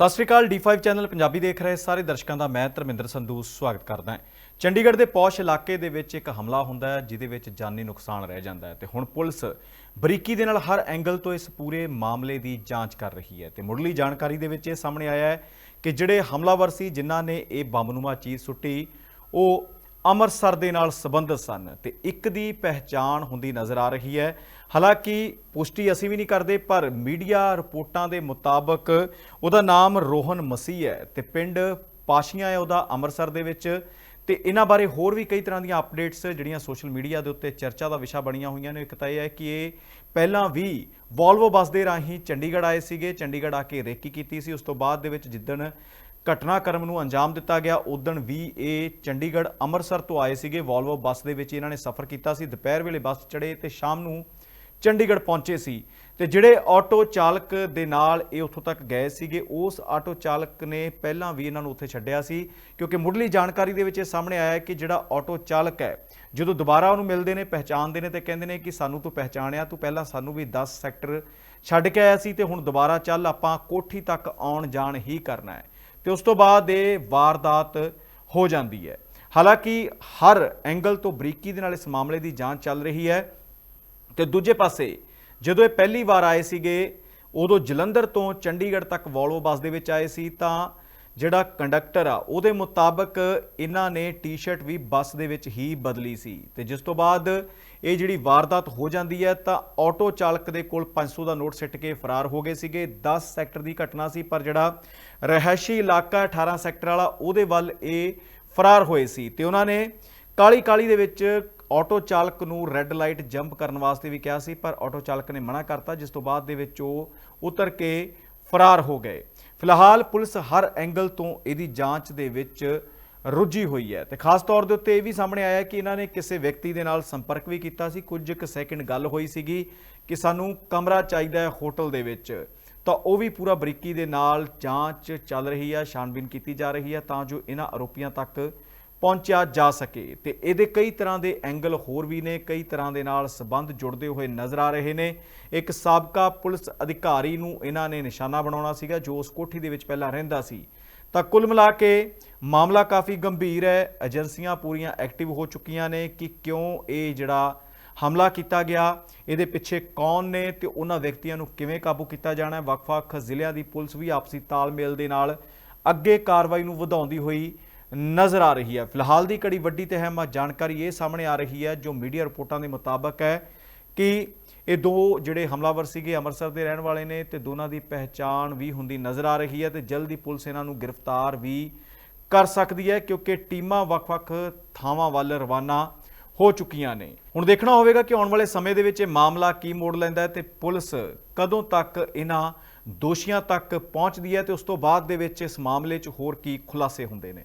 ਸਤਿ ਸ਼੍ਰੀ ਅਕਾਲ D5 channel Punjabi ਦੇਖ ਰਹੇ ਸਾਰੇ ਦਰਸ਼ਕਾਂ ਦਾ ਮੈਂ ਧਰਮਿੰਦਰ ਸੰਧੂ ਸਵਾਗਤ ਕਰਦਾ ਹਾਂ। ਚੰਡੀਗੜ੍ਹ ਦੇ ਪੌਸ਼ ਇਲਾਕੇ ਦੇ ਵਿੱਚ ਇੱਕ ਹਮਲਾ ਹੁੰਦਾ ਹੈ, ਜਿਹਦੇ ਵਿੱਚ ਜਾਨੀ ਨੁਕਸਾਨ ਰਹਿ ਜਾਂਦਾ ਹੈ ਤੇ ਹੁਣ ਪੁਲਿਸ ਬਰੀਕੀ ਦੇ ਨਾਲ ਹਰ ਐਂਗਲ ਤੋਂ ਇਸ ਪੂਰੇ ਮਾਮਲੇ ਦੀ ਜਾਂਚ ਕਰ ਰਹੀ ਹੈ ਤੇ ਮੁੱਢਲੀ ਜਾਣਕਾਰੀ ਦੇ ਵਿੱਚ ਇਹ ਸਾਹਮਣੇ ਆਇਆ ਹੈ ਕਿ ਜਿਹੜੇ ਹਮਲਾਵਰ ਸੀ, ਜਿਨ੍ਹਾਂ ਨੇ ਇਹ ਬੰਬਨੁਮਾ ਚੀਜ਼ ਸੁੱਟੀ, ਉਹ ਅੰਮ੍ਰਿਤਸਰ ਦੇ ਨਾਲ ਸੰਬੰਧਿਤ ਸਨ ਤੇ ਇੱਕ ਦੀ ਪਹਿਚਾਣ ਹੁੰਦੀ ਨਜ਼ਰ ਆ ਰਹੀ ਹੈ। ਹਾਲਾਂਕਿ ਪੁਸ਼ਟੀ ਅਸੀਂ ਵੀ ਨਹੀਂ ਕਰਦੇ, ਪਰ ਮੀਡੀਆ ਰਿਪੋਰਟਾਂ ਦੇ ਮੁਤਾਬਕ ਉਹਦਾ ਨਾਮ ਰੋਹਨ ਮਸੀਹ ਹੈ ਤੇ ਪਿੰਡ ਪਾਸ਼ੀਆਂ ਹੈ ਉਹਦਾ ਅੰਮ੍ਰਿਤਸਰ ਦੇ ਵਿੱਚ ਤੇ ਇਹਨਾਂ ਬਾਰੇ ਹੋਰ ਵੀ ਕਈ ਤਰ੍ਹਾਂ ਦੀਆਂ ਅਪਡੇਟਸ ਜਿਹੜੀਆਂ ਸੋਸ਼ਲ ਮੀਡੀਆ ਦੇ ਉੱਤੇ ਚਰਚਾ ਦਾ ਵਿਸ਼ਾ ਬਣੀਆਂ ਹੋਈਆਂ ਨੇ। ਇੱਕ ਤਾਂ ਇਹ ਹੈ ਕਿ ਇਹ ਪਹਿਲਾਂ ਵੀ ਵੋਲਵੋ ਬੱਸ ਦੇ ਰਾਹੀਂ ਚੰਡੀਗੜ੍ਹ ਆਏ ਸੀਗੇ, ਚੰਡੀਗੜ੍ਹ ਆ ਕੇ ਰੇਕੀ ਕੀਤੀ ਸੀ। ਉਸ ਤੋਂ ਬਾਅਦ ਦੇ ਵਿੱਚ ਜਿੱਦਣ ਘਟਨਾਕ੍ਰਮ ਨੂੰ ਅੰਜਾਮ ਦਿੱਤਾ ਗਿਆ। ਉਦਣ ਵੀ ਇਹ ਚੰਡੀਗੜ੍ਹ ਅੰਮ੍ਰਿਤਸਰ ਤੋਂ ਆਏ ਸੀਗੇ। ਵੋਲਵੋ ਬੱਸ ਦੇ ਵਿੱਚ ਇਹਨਾਂ ਨੇ ਸਫ਼ਰ ਕੀਤਾ ਸੀ। ਦੁਪਹਿਰ ਵੇਲੇ ਬੱਸ ਚੜੇ ਤੇ ਸ਼ਾਮ ਨੂੰ ਚੰਡੀਗੜ੍ਹ ਪਹੁੰਚੇ ਸੀ। ਤੇ ਜਿਹੜੇ ਆਟੋ ਚਾਲਕ ਦੇ ਨਾਲ ਇਹ ਉੱਥੋਂ ਤੱਕ ਗਏ ਸੀਗੇ, ਉਸ ਆਟੋ ਚਾਲਕ ਨੇ ਪਹਿਲਾਂ ਵੀ ਇਹਨਾਂ ਨੂੰ ਉੱਥੇ ਛੱਡਿਆ ਸੀ। ਕਿਉਂਕਿ ਮੁੱਢਲੀ ਜਾਣਕਾਰੀ ਦੇ ਵਿੱਚ ਇਹ ਸਾਹਮਣੇ ਆਇਆ ਹੈ ਕਿ ਜਿਹੜਾ ਆਟੋ ਚਾਲਕ ਹੈ, ਜਦੋਂ ਦੁਬਾਰਾ ਉਹਨੂੰ ਮਿਲਦੇ ਨੇ, ਪਹਿਚਾਣਦੇ ਨੇ ਤੇ ਕਹਿੰਦੇ ਨੇ ਕਿ ਸਾਨੂੰ ਤੂੰ ਪਹਿਚਾਣਿਆ, ਤੂੰ ਪਹਿਲਾਂ ਸਾਨੂੰ ਵੀ 10 ਸੈਕਟਰ ਛੱਡ ਕੇ ਆਇਆ ਸੀ ਤੇ ਹੁਣ ਦੁਬਾਰਾ ਚੱਲ, ਆਪਾਂ ਕੋਠੀ ਤੱਕ ਆਉਣ ਜਾਣ ਹੀ ਕਰਨਾ ਹੈ। ਤੇ ਉਸ ਤੋਂ ਬਾਅਦ ਇਹ ਵਾਰਦਾਤ ਹੋ ਜਾਂਦੀ ਹੈ। ਹਾਲਾਂਕਿ ਹਰ ਐਂਗਲ ਤੋਂ ਬਰੀਕੀ ਦੇ ਨਾਲ ਇਸ ਮਾਮਲੇ ਦੀ ਜਾਂਚ ਚੱਲ ਰਹੀ ਹੈ ਤੇ ਦੂਜੇ ਪਾਸੇ ਜਦੋਂ ਇਹ ਪਹਿਲੀ ਵਾਰ ਆਏ ਸੀਗੇ, ਉਦੋਂ ਜਲੰਧਰ ਤੋਂ ਚੰਡੀਗੜ੍ਹ ਤੱਕ ਵੋਲਵੋ ਬੱਸ ਦੇ ਵਿੱਚ ਆਏ ਸੀ, ਤਾਂ ਜਿਹੜਾ ਕੰਡਕਟਰ ਆ, ਉਹਦੇ ਮੁਤਾਬਕ ਇਹਨਾਂ ਨੇ ਟੀ-ਸ਼ਰਟ ਵੀ ਬੱਸ ਦੇ ਵਿੱਚ ਹੀ ਬਦਲੀ ਸੀ। ਤੇ ਜਿਸ ਤੋਂ ਬਾਅਦ ਇਹ ਜਿਹੜੀ ਵਾਰਦਾਤ ਹੋ ਜਾਂਦੀ ਹੈ, ਤਾਂ ਆਟੋ ਚਾਲਕ ਦੇ ਕੋਲ 500 ਦਾ ਨੋਟ ਸਿੱਟ ਕੇ ਫਰਾਰ ਹੋ ਗਏ ਸੀਗੇ। 10 ਸੈਕਟਰ ਦੀ ਘਟਨਾ ਸੀ, ਪਰ ਜਿਹੜਾ ਰਹਿائشੀ ਇਲਾਕਾ 18 ਸੈਕਟਰ ਵਾਲਾ, ਉਹਦੇ ਵੱਲ ਇਹ ਫਰਾਰ ਹੋਏ ਸੀ। ਤੇ ਉਹਨਾਂ ਨੇ ਕਾਲੀ ਕਾਲੀ ਦੇ ਵਿੱਚ ਆਟੋ ਚਾਲਕ ਨੂੰ ਰੈੱਡ ਲਾਈਟ ਜੰਪ ਕਰਨ ਵਾਸਤੇ ਵੀ ਕਿਹਾ ਸੀ, ਪਰ ਆਟੋ ਚਾਲਕ ਨੇ ਮਨਾ ਕਰਤਾ, ਜਿਸ ਤੋਂ ਬਾਅਦ ਦੇ ਵਿੱਚ ਉਹ ਉਤਰ ਕੇ ਫਰਾਰ ਹੋ ਗਏ। ਫਿਲਹਾਲ ਪੁਲਿਸ ਹਰ ਐਂਗਲ ਤੋਂ ਇਹਦੀ ਜਾਂਚ ਦੇ ਵਿੱਚ ਰੁੱਝੀ ਹੋਈ ਹੈ ਤੇ ਖਾਸ ਤੌਰ ਦੇ ਉੱਤੇ ਇਹ ਵੀ ਸਾਹਮਣੇ ਆਇਆ ਕਿ ਇਹਨਾਂ ਨੇ ਕਿਸੇ ਵਿਅਕਤੀ ਦੇ ਨਾਲ ਸੰਪਰਕ ਵੀ ਕੀਤਾ ਸੀ। ਕੁਝ ਕੁ ਸੈਕਿੰਡ ਗੱਲ ਹੋਈ ਸੀਗੀ ਕਿ ਸਾਨੂੰ ਕਮਰਾ ਚਾਹੀਦਾ ਹੈ ਹੋਟਲ ਦੇ ਵਿੱਚ। ਤਾਂ ਉਹ ਵੀ ਪੂਰਾ ਬਰੀਕੀ ਦੇ ਨਾਲ ਜਾਂਚ ਚੱਲ ਰਹੀ ਹੈ ਛਾਨਬੀਨ ਕੀਤੀ ਜਾ ਰਹੀ ਹੈ ਤਾਂ ਜੋ ਇਹਨਾਂ ਆਰੋਪੀਆਂ ਤੱਕ ਪਹੁੰਚਿਆ ਜਾ ਸਕੇ ਤੇ ਇਹਦੇ ਕਈ ਤਰ੍ਹਾਂ ਦੇ ਐਂਗਲ ਹੋਰ ਵੀ ਨੇ, ਕਈ ਤਰ੍ਹਾਂ ਦੇ ਨਾਲ ਸਬੰਧ ਜੁੜਦੇ ਹੋਏ ਨਜ਼ਰ ਆ ਰਹੇ ਨੇ। ਇੱਕ ਸਾਬਕਾ ਪੁਲਿਸ ਅਧਿਕਾਰੀ ਨੂੰ ਇਹਨਾਂ ਨੇ ਨਿਸ਼ਾਨਾ ਬਣਾਉਣਾ ਸੀਗਾ, ਜੋ ਉਸ ਕੋਠੀ ਦੇ ਵਿੱਚ ਪਹਿਲਾਂ ਰਹਿੰਦਾ ਸੀ। ਤਾਂ ਕੁੱਲ ਮਿਲਾ ਕੇ ਮਾਮਲਾ ਕਾਫੀ ਗੰਭੀਰ ਹੈ, ਏਜੰਸੀਆਂ ਪੂਰੀਆਂ ਐਕਟਿਵ ਹੋ ਚੁੱਕੀਆਂ ਨੇ ਕਿ ਕਿਉਂ ਇਹ ਜਿਹੜਾ ਹਮਲਾ ਕੀਤਾ ਗਿਆ, ਇਹਦੇ ਪਿੱਛੇ ਕੌਣ ਨੇ ਤੇ ਉਹਨਾਂ ਵਿਅਕਤੀਆਂ ਨੂੰ ਕਿਵੇਂ ਕਾਬੂ ਕੀਤਾ ਜਾਣਾ ਹੈ। ਵੱਖ-ਵੱਖ ਜ਼ਿਲ੍ਹਿਆਂ ਦੀ ਪੁਲਿਸ ਵੀ ਆਪਸੀ ਤਾਲਮੇਲ ਦੇ ਨਾਲ ਅੱਗੇ ਕਾਰਵਾਈ ਨੂੰ ਵਧਾਉਂਦੀ ਹੋਈ ਨਜ਼ਰ ਆ ਰਹੀ ਹੈ। ਫਿਲਹਾਲ ਦੀ ਕੜੀ ਵੱਡੀ ਤੇ ਅਹਿਮ ਜਾਣਕਾਰੀ ਇਹ ਸਾਹਮਣੇ ਆ ਰਹੀ ਹੈ, ਜੋ ਮੀਡੀਆ ਰਿਪੋਰਟਾਂ ਦੇ ਮੁਤਾਬਕ ਹੈ ਕਿ ਇਹ ਦੋ ਜਿਹੜੇ ਹਮਲਾਵਰ ਸੀਗੇ ਅੰਮ੍ਰਿਤਸਰ ਦੇ ਰਹਿਣ ਵਾਲੇ ਨੇ ਤੇ ਦੋਨਾਂ ਦੀ ਪਹਿਚਾਣ ਵੀ ਹੁੰਦੀ ਨਜ਼ਰ ਆ ਰਹੀ ਹੈ ਤੇ ਜਲਦੀ ਪੁਲਿਸ ਇਹਨਾਂ ਨੂੰ ਗ੍ਰਿਫਤਾਰ ਵੀ ਕਰ ਸਕਦੀ ਹੈ, ਕਿਉਂਕਿ ਟੀਮਾਂ ਵੱਖ-ਵੱਖ ਥਾਵਾਂ ਵੱਲ ਰਵਾਨਾ ਹੋ ਚੁੱਕੀਆਂ ਨੇ। ਹੁਣ ਦੇਖਣਾ ਹੋਵੇਗਾ ਕਿ ਆਉਣ ਵਾਲੇ ਸਮੇਂ ਦੇ ਵਿੱਚ ਇਹ ਮਾਮਲਾ ਕੀ ਮੋੜ ਲੈਂਦਾ ਹੈ ਤੇ ਪੁਲਿਸ ਕਦੋਂ ਤੱਕ ਇਹਨਾਂ ਦੋਸ਼ੀਆਂ ਤੱਕ ਪਹੁੰਚਦੀ ਹੈ ਤੇ ਉਸ ਤੋਂ ਬਾਅਦ ਦੇ ਵਿੱਚ ਇਸ ਮਾਮਲੇ 'ਚ ਹੋਰ ਕੀ ਖੁਲਾਸੇ ਹੁੰਦੇ ਨੇ।